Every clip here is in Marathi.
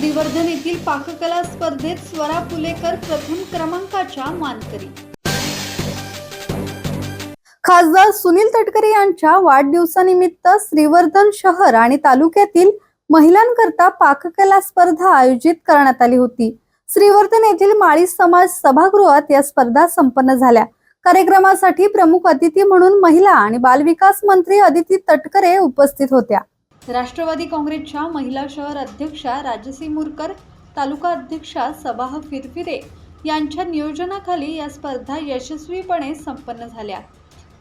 श्रीवर्धन येथील पाककला स्पर्धेत स्वरा पुलेकर प्रथम क्रमांकाच्या मानकरी. खासदार सुनील तटकरे यांच्या वाढदिवसानिमित्त श्रीवर्धन शहर आणि तालुक्यातील महिलांकरता पाककला स्पर्धा आयोजित करण्यात आली होती. श्रीवर्धन येथील माळी समाज सभागृहात या स्पर्धा संपन्न झाल्या. कार्यक्रमासाठी प्रमुख अतिथी म्हणून महिला आणि बालविकास मंत्री अदिती तटकरे उपस्थित होत्या. राष्ट्रवादी काँग्रेसच्या महिला शहर अध्यक्षा राजसी मुरकर तालुका अध्यक्षा सबाह फिरफिरे यांच्या नियोजनाखाली या स्पर्धा यशस्वीपणे संपन्न झाल्या.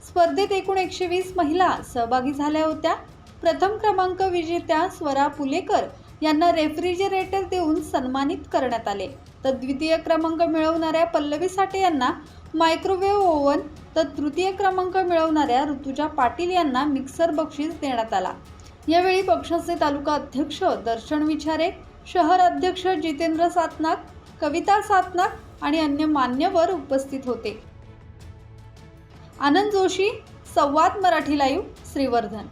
स्पर्धेत एकूण एकशे वीस महिला सहभागी झाल्या होत्या. प्रथम क्रमांक विजेत्या स्वरा पुलेकर यांना रेफ्रिजरेटर देऊन सन्मानित करण्यात आले. तर द्वितीय क्रमांक मिळवणाऱ्या पल्लवी साठे यांना मायक्रोवेव्ह ओव्हन तर तृतीय क्रमांक मिळवणाऱ्या ऋतुजा पाटील यांना मिक्सर बक्षीस देण्यात आला. यावेळी पक्षाचे तालुका अध्यक्ष दर्शन विचारे शहर अध्यक्ष जितेंद्र सातनाक कविता सातनाक आणि अन्य मान्यवर उपस्थित होते. आनंद जोशी संवाद मराठी लाईव्ह श्रीवर्धन.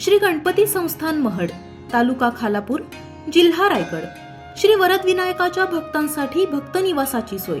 श्री गणपती संस्थान महड तालुका खालापूर जिल्हा रायगड. श्री वरदविनायकाच्या भक्तांसाठी भक्त निवासाची सोय.